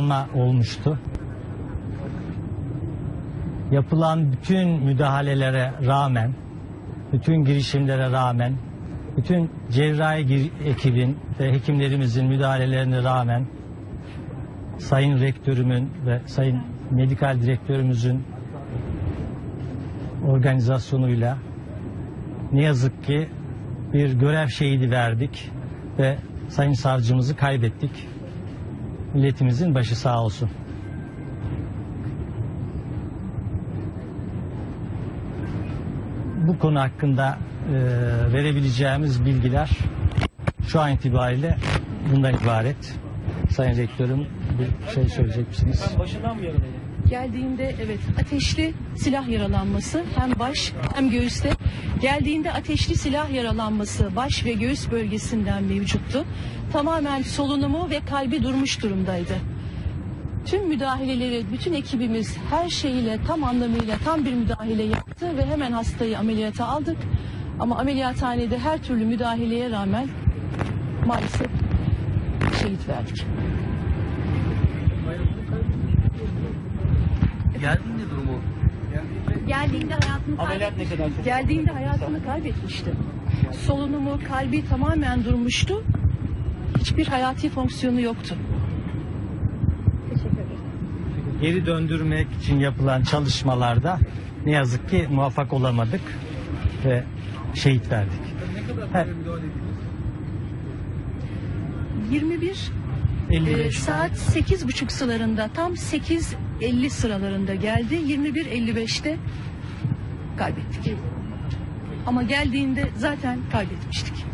yaralanma olmuştu. Yapılan bütün müdahalelere rağmen, bütün girişimlere rağmen, bütün cerrahi ekibin ve hekimlerimizin müdahalelerine rağmen Sayın Rektörümün ve Sayın Medikal Direktörümüzün organizasyonuyla ne yazık ki bir görev şehidi verdik ve Sayın Savcımızı kaybettik. Milletimizin başı sağ olsun. Bu konu hakkında e, verebileceğimiz bilgiler şu an itibariyle bundan ibaret. Sayın Rektörüm bir şey söyleyecek misiniz? Başından mı yaralıydı? Geldiğinde evet ateşli silah yaralanması hem baş hem göğüste. Geldiğinde ateşli silah yaralanması baş ve göğüs bölgesinden mevcuttu. Tamamen solunumu ve kalbi durmuş durumdaydı. Tüm müdahaleleri bütün ekibimiz her şeyiyle tam anlamıyla tam bir müdahale yaptı ve hemen hastayı ameliyata aldık. Ama ameliyathanede her türlü müdahaleye rağmen maalesef şehit verdik. Geldiğinde durumu. Geldiğinde hayatını Ameliyat ne kadar çok? Geldiğinde hayatını kaybetmişti. Solunumu, kalbi tamamen durmuştu. Hiçbir hayati fonksiyonu yoktu. Geri döndürmek için yapılan çalışmalarda ne yazık ki muvaffak olamadık ve şehit verdik. He, 21 e, 55 saat 8.30 sıralarında tam 8.50 sıralarında geldi. 21.55'te kaybettik. Ama geldiğinde zaten kaybetmiştik.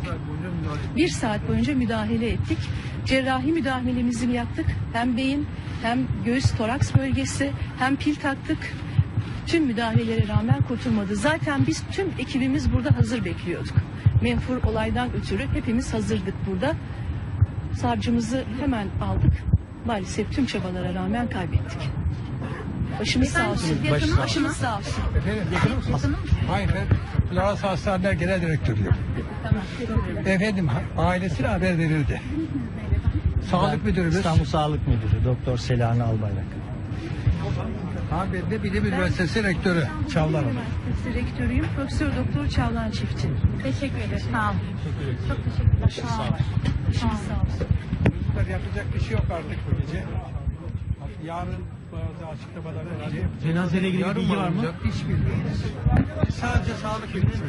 Bir saat boyunca müdahale ettik. Cerrahi müdahalemizi yaptık. Hem beyin hem göğüs toraks bölgesi hem pil taktık. Tüm müdahalelere rağmen kurtulmadı. Zaten biz tüm ekibimiz burada hazır bekliyorduk. Menfur olaydan ötürü hepimiz hazırdık burada. Savcımızı hemen aldık. Maalesef tüm çabalara rağmen kaybettik. Başımız sağ olsun. Olsun. Başımız sağ olsun. Efendim yakın mısınız? Hayır ben Florans Hastaneler Genel Direktörüyüm. Efendim ha- ailesine haber verildi. Sağlık müdürümüz İstanbul Sağlık Müdürü Doktor Selami Albayrak. Haberde Bilim Üniversitesi Rektörü Çavlar Hanım. Üniversitesi rektörüyüm. Profesör Doktor Çağlan Çiftçi. Teşekkür ederim. Sağ olun. Çok teşekkürler. Sağ olun. Başımız sağ olsun. Çocuklar yapacak bir şey yok artık bu gece. Yarın bazı açıklamalar olacak. Cenazeyle ilgili Yarın bilgi var mı? olacak, Hiç bilmiyoruz. Sadece sağlık bilgisi.